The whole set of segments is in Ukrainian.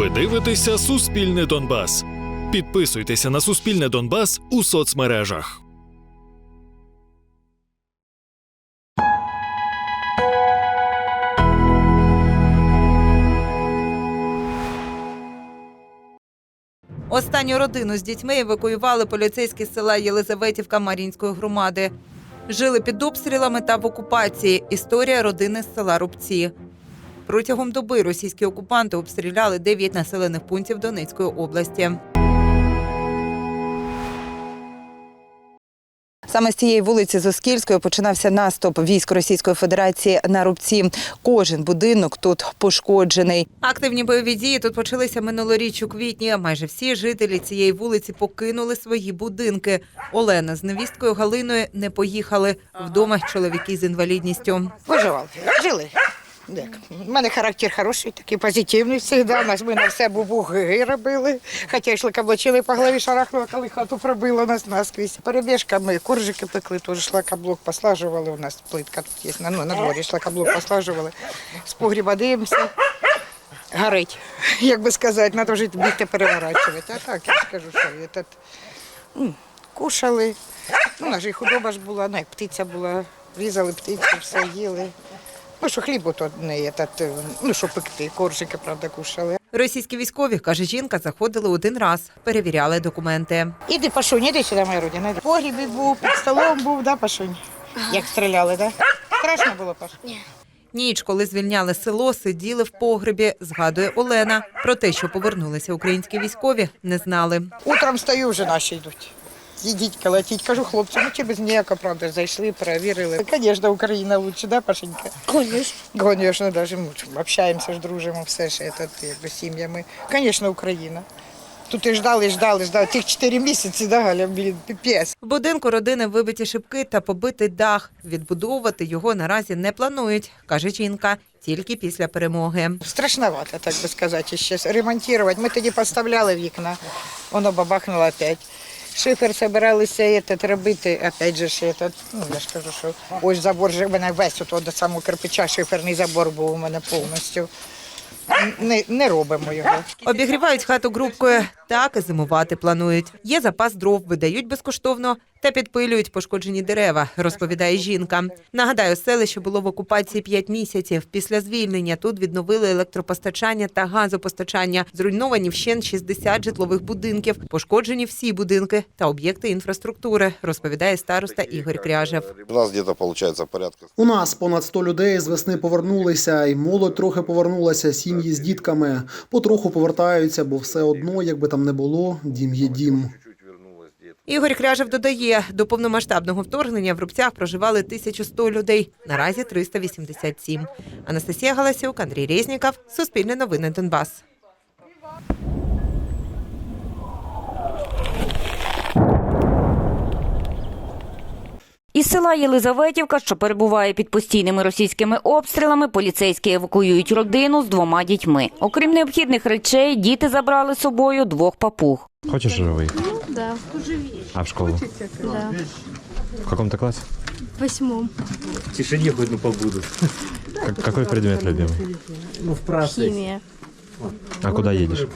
Ви дивитеся Суспільне Донбас. Підписуйтеся на Суспільне Донбас у соцмережах. Останню родину з дітьми евакуювали поліцейські з села Єлизаветівка Мар'їнської громади. Жили під обстрілами та в окупації. Історія родини з села Рубці. Протягом доби російські окупанти обстріляли 9 населених пунктів Донецької області. Саме з цієї вулиці Зоскільської починався наступ військ Російської Федерації на рубці. Кожен будинок тут пошкоджений. Активні бойові дії тут почалися минулоріч у квітні. Майже всі жителі цієї вулиці покинули свої будинки. Олена з невісткою Галиною не поїхали. Вдома чоловіки з інвалідністю. Виживали, жили. У мене характер хороший, такий позитивний завжди. Ми на все бубуги робили. Хоча йшли каблучили по голові шарахнуло, коли хату пробило нас наскрізь. Перебіжками коржики пекли, теж шлакоблок послажували. У нас плитка тут є. Ну, на дворі шлакоблок послажували. З погріба дивимося. Горить, як би сказати, треба вже бігти переворачувати. А так, я скажу, що тут, кушали. Ну, у нас і худоба ж була, ну, як птиця була. Різали птицю, все їли. Ну, що хліб то не є, та, ну, що пекти, коржики, правда, кушали. Російські військові, каже жінка, заходили один раз, перевіряли документи. Іди, Пашунь, іди сюди, моя родина. В погрібі був, під столом був, да, Пашунь? Як стріляли, да? Страшно було, Паш? Ніч, коли звільняли село, сиділи в погребі, згадує Олена. Про те, що повернулися українські військові, не знали. Утром стою, вже наші йдуть. Їдіть, колотіть. Кажу, хлопці, ну чи без ніякого, правда, зайшли, перевірили. Звісно, Україна лучше, да, Пашенька? Конечно. Звісно, навіть ми общаємося ж, дружимо, все ж, це, якби сім'ями. Звісно, Україна. Тут і ждали, ждали, ждали. Тих чотири місяці, да, Галя, блін, піпець. В будинку родини вибиті шибки та побитий дах. Відбудовувати його наразі не планують, каже жінка, тільки після перемоги. Страшновато, так би сказати, ще ремонтувати. Ми тоді поставляли вікна, воно бабахнуло опять. Шифер збиралися этот, робити, опять же ж, этот, ну, я ж кажу, що ось забор же мене весь от, до самого кирпича шиферний забор був у мене повністю. Не, не робимо його. Обігрівають хату грубкою, так і зимувати планують. Є запас дров, видають безкоштовно та підпилюють пошкоджені дерева, розповідає жінка. Нагадаю, селище було в окупації 5 місяців. Після звільнення тут відновили електропостачання та газопостачання. Зруйновані вщен 60 житлових будинків, пошкоджені всі будинки та об'єкти інфраструктури, розповідає староста Ігор Кряжев. У нас где-то получается порядка У нас понад 100 людей з весни повернулися, і молодь трохи повернулася, сім'ї з дітками. Потроху повертаються, бо все одно, якби там не було, дім є дім. Ігор Кряжев додає, до повномасштабного вторгнення в Рубцях проживали 1100 людей, наразі 387. Анастасія Галасюк, Андрій Резніков, Суспільне новини Донбас. Із села Єлизаветівка, що перебуває під постійними російськими обстрілами, поліцейські евакуюють родину з двома дітьми. Окрім необхідних речей, діти забрали з собою двох папуг. Хочешь уже выехать? Да, А в школу? да. В каком-то классе? В восьмом. В тишине хоть ну побуду. Как- какой предмет любимый? Ну, в праце. Химия. А куда едешь?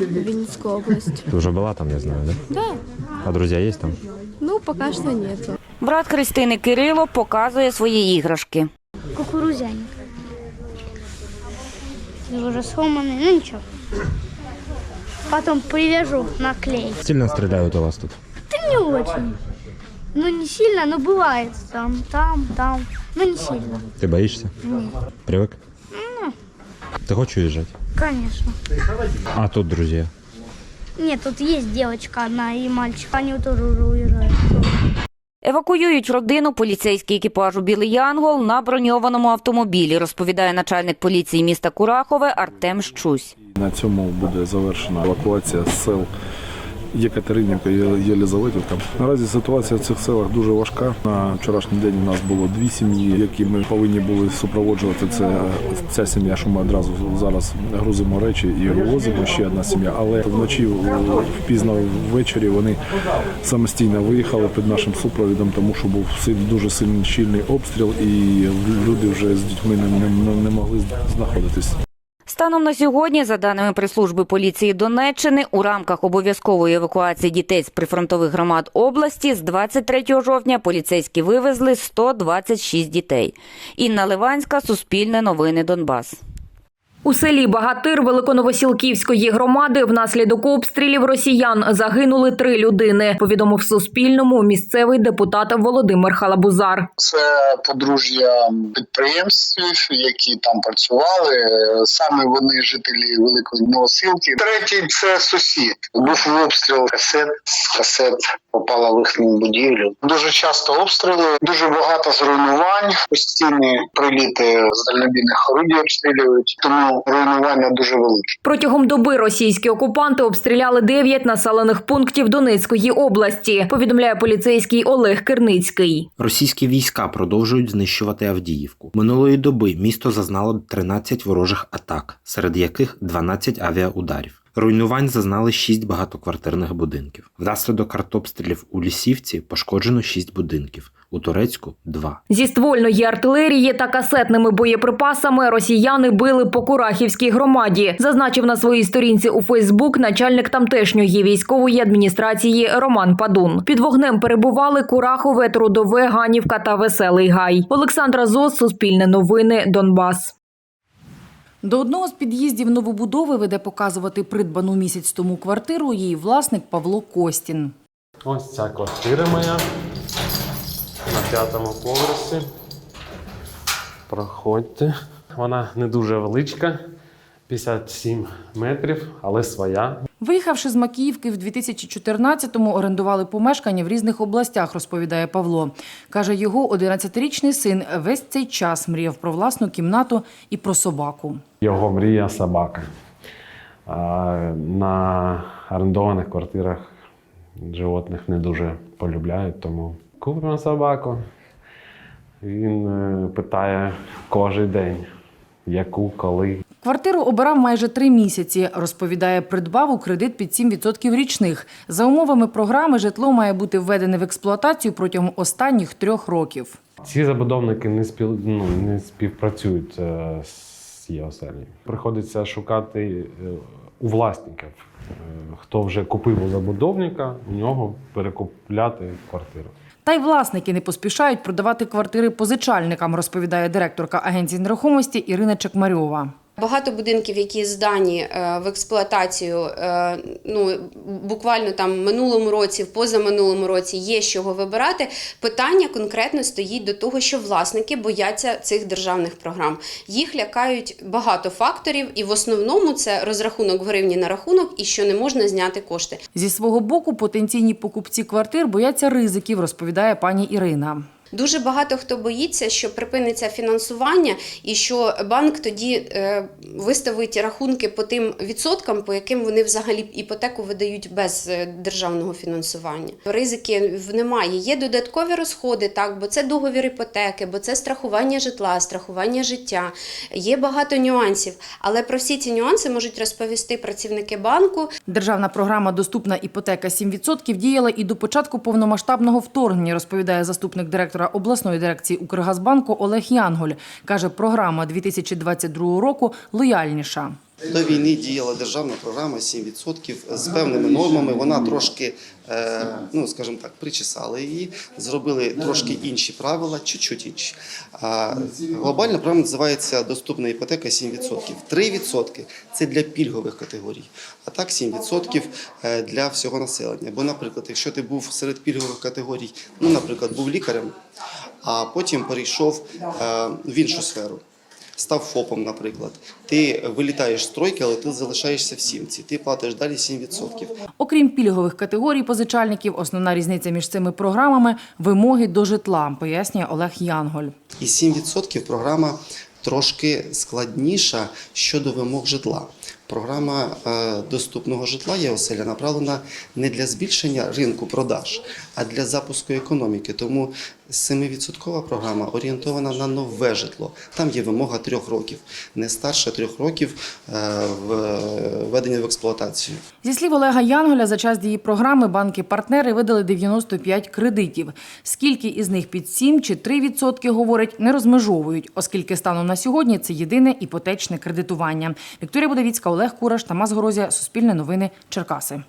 Винницкая область. Ты уже была там, я знаю, да? Да. А друзья есть там? Ну, пока что нету. Брат Христини Кирило показує свої іграшки. Кукурузяник. Уже сломанный, ну ничего. Потом привяжу на клей. Сильно стреляют у вас тут? Да не очень. Ну не сильно, но бывает. Там, там, там. Ну не сильно. Ты боишься? Привык? Ты хочешь уезжать? Конечно. А тут друзья? Нет, тут есть девочка одна и мальчик. Они тоже уже уезжают. Евакуюють родину поліцейський екіпаж у Білий Янгол на броньованому автомобілі, розповідає начальник поліції міста Курахове Артем Щусь. На цьому буде завершена евакуація з сел Єкатеринівка Єлизаветівка. Наразі ситуація в цих селах дуже важка. На вчорашній день у нас було дві сім'ї, які ми повинні були супроводжувати. Це ця сім'я, що ми одразу зараз грузимо речі і вивозимо ще одна сім'я. Але вночі пізно ввечері вони самостійно виїхали під нашим супровідом, тому що був дуже сильний щільний обстріл, і люди вже з дітьми не, не, не могли знаходитись. Станом на сьогодні, за даними прес-служби поліції Донеччини, у рамках обов'язкової евакуації дітей з прифронтових громад області з 23 жовтня поліцейські вивезли 126 дітей. Інна Ливанська, Суспільне новини Донбас. У селі Багатир Великоновосілківської громади внаслідок обстрілів росіян загинули три людини. Повідомив Суспільному місцевий депутат Володимир Халабузар. Це подружжя підприємств, які там працювали. Саме вони жителі Великої Новосилки. Третій це сусід. Був обстріл касет. Касет попала в їхню будівлю. Дуже часто обстріли, дуже багато зруйнувань. Постійні приліти з дальнобійних орудій обстрілюють, тому руйнування дуже велике. Протягом доби російські окупанти обстріляли дев'ять населених пунктів Донецької області. Повідомляє поліцейський Олег Керницький. Російські війська продовжують знищувати Авдіївку. Минулої доби місто зазнало 13 ворожих атак, серед яких 12 авіаударів. Руйнувань зазнали 6 багатоквартирних будинків. Внаслідок артобстрілів у Лісівці пошкоджено 6 будинків, у Турецьку 2. Зі ствольної артилерії та касетними боєприпасами росіяни били по Курахівській громаді, зазначив на своїй сторінці у Фейсбук начальник тамтешньої військової адміністрації Роман Падун. Під вогнем перебували Курахове, Трудове, Ганівка та Веселий Гай. Олександра Зос, Суспільне новини, Донбас. До одного з під'їздів новобудови веде показувати придбану місяць тому квартиру її власник Павло Костін. Ось ця квартира моя на п'ятому поверсі. Проходьте. Вона не дуже величка, 57 метрів, але своя. Виїхавши з Макіївки в 2014-му, орендували помешкання в різних областях, розповідає Павло. Каже, його 11-річний син весь цей час мріяв про власну кімнату і про собаку. Його мрія собака. На орендованих квартирах животних не дуже полюбляють, тому купимо собаку. Він е, питає кожен день, яку, коли. Квартиру обирав майже три місяці. Розповідає, придбав у кредит під 7% річних. За умовами програми житло має бути введене в експлуатацію протягом останніх трьох років. Ці забудовники не, спів, ну, не співпрацюють е, з ЄОСЕЛі. Приходиться шукати е, у власників. Хто вже купив у забудовника, у нього перекупляти квартиру. Та й власники не поспішають продавати квартири позичальникам, розповідає директорка агенції нерухомості Ірина Чекмарьова. Багато будинків, які здані е, в експлуатацію, е, ну буквально там минулому році, в позаминулому році є з чого вибирати. Питання конкретно стоїть до того, що власники бояться цих державних програм. Їх лякають багато факторів, і в основному це розрахунок в гривні на рахунок і що не можна зняти кошти. Зі свого боку, потенційні покупці квартир бояться ризиків, розповідає пані Ірина. Дуже багато хто боїться, що припиниться фінансування, і що банк тоді е, виставить рахунки по тим відсоткам, по яким вони взагалі іпотеку видають без е, державного фінансування. Ризики немає. Є додаткові розходи, так, бо це договір іпотеки, бо це страхування житла, страхування життя. Є багато нюансів, але про всі ці нюанси можуть розповісти працівники банку. Державна програма Доступна іпотека 7% діяла і до початку повномасштабного вторгнення, розповідає заступник директора обласної дирекції Укргазбанку Олег Янголь. Каже, програма 2022 року лояльніша. До війни діяла державна програма 7% з певними нормами. Вона трошки, е, ну скажімо так, причесали її, зробили трошки інші правила, чуть-чуть інші. Глобальна програма називається Доступна іпотека 7%. 3% – це для пільгових категорій, а так 7% е, для всього населення. Бо, наприклад, якщо ти був серед пільгових категорій, ну, наприклад, був лікарем, а потім перейшов е, в іншу сферу став ФОПом, наприклад. Ти вилітаєш з тройки, але ти залишаєшся в сімці. Ти платиш далі 7%. Окрім пільгових категорій позичальників, основна різниця між цими програмами вимоги до житла, пояснює Олег Янголь. І 7% програма трошки складніша щодо вимог житла. Програма е, доступного житла є оселя направлена не для збільшення ринку продаж, а для запуску економіки. Тому 7% програма орієнтована на нове житло. Там є вимога трьох років, не старше трьох років е, введення в експлуатацію. Зі слів Олега Янголя, за час дії програми банки-партнери видали 95 кредитів. Скільки із них під 7 чи 3 відсотки, говорить, не розмежовують, оскільки станом на сьогодні це єдине іпотечне кредитування. Вікторія Будовіцька, Олег Кураш, Тамас Горозія, Суспільне новини, Черкаси.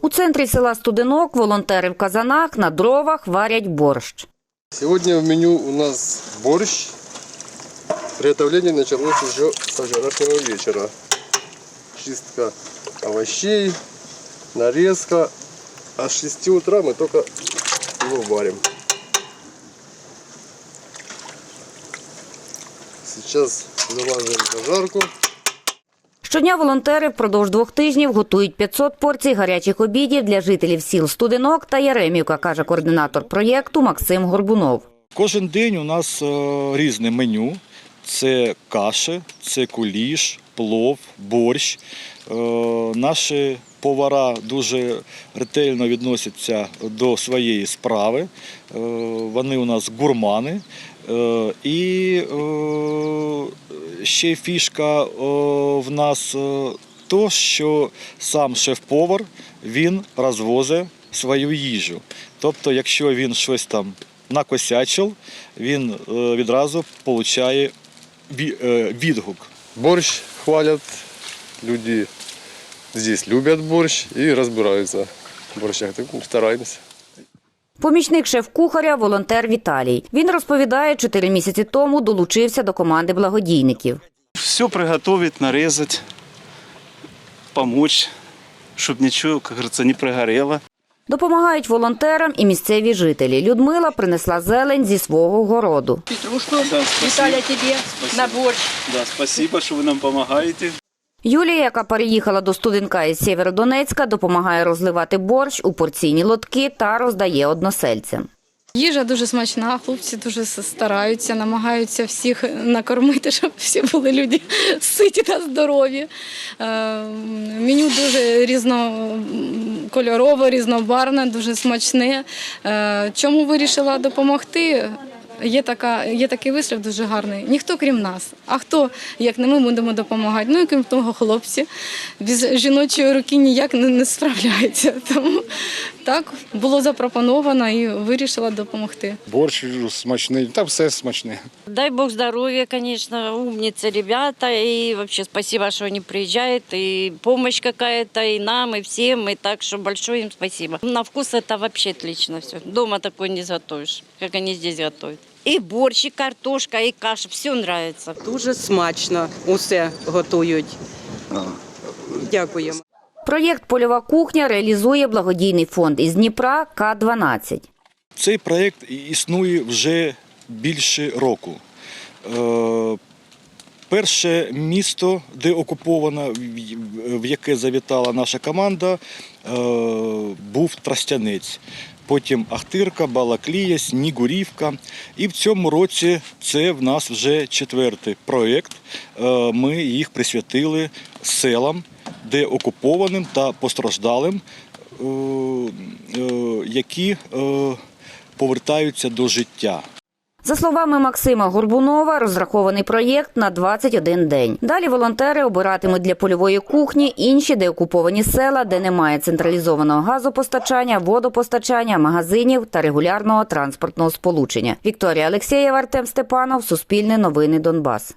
У центрі села Студенок волонтери в казанах на дровах варять борщ. Сегодня в меню у нас борщ. Приготовление началось уже со вчерашнего вечера. Чистка овощей, нарезка. А с 6 утра мы только его варим. Сейчас залаживаем зажарку. Щодня волонтери впродовж двох тижнів готують 500 порцій гарячих обідів для жителів сіл Студенок та Яремівка, каже координатор проєкту Максим Горбунов. Кожен день у нас е, різне меню. Це каші, це куліш, плов, борщ. Е, Наші повара дуже ретельно відносяться до своєї справи. Е, Вони у нас гурмани. Е, І е, ще фішка е, в нас то, що сам шеф-повар він розвозить свою їжу. Тобто, якщо він щось там накосячив, він відразу отримує відгук. Борщ хвалят. Люди здесь любят борщ и разбираются в борщах. Так стараемся. Помічник шеф-кухаря, волонтер Віталій. Він розповідає, чотири місяці тому долучився до команди благодійників. Все приготовить, нарезать, помочь, чтобы ничего, как говорится, не прогорело. Допомагають волонтерам і місцеві жителі. Людмила принесла зелень зі свого городу. Петрушку, да, Виталя, тебе на борщ. Да, спасибо, что вы нам помогаете. Юлія, яка переїхала до студенка із Сєвєродонецька, допомагає розливати борщ у порційні лотки та роздає односельцям. Їжа дуже смачна, хлопці дуже стараються, намагаються всіх накормити, щоб всі були люди ситі та здорові. Е, Меню дуже різнокольорове, різнобарне, дуже смачне. Е, Чому вирішила допомогти? Є така, є такий вислів дуже гарний. Ніхто крім нас. А хто, як не ми, будемо допомагати? Ну і крім того, хлопці без жіночої руки ніяк не, не справляються. Тому так було запропоновано і вирішила допомогти. Борщ смачний, та все смачне. Дай Бог здоровья, конечно, умницы ребята, и вообще спасибо, что они приезжают, и помощь какая-то, и нам, и всем, и так что большое им спасибо. На вкус это вообще отлично все. Дома такой не готовишь, как они здесь готовят. И борщ, и картошка, и каша, все нравится. Дуже смачно усе готують. Дякуємо. Проєкт Польова кухня реалізує благодійний фонд із Дніпра К-12. Цей проєкт існує вже більше року. Е, Перше місто, де окуповано, в- яке завітала наша команда, е, був Тростянець. Потім Ахтирка, Балаклія, Снігурівка. І в цьому році це в нас вже четвертий проєкт. Е, Ми їх присвятили селам, де окупованим та постраждалим, е, е, які повертаються до життя. За словами Максима Горбунова, розрахований проєкт на 21 день. Далі волонтери обиратимуть для польової кухні інші деокуповані села, де немає централізованого газопостачання, водопостачання, магазинів та регулярного транспортного сполучення. Вікторія Алексєєва, Артем Степанов, Суспільне новини Донбас.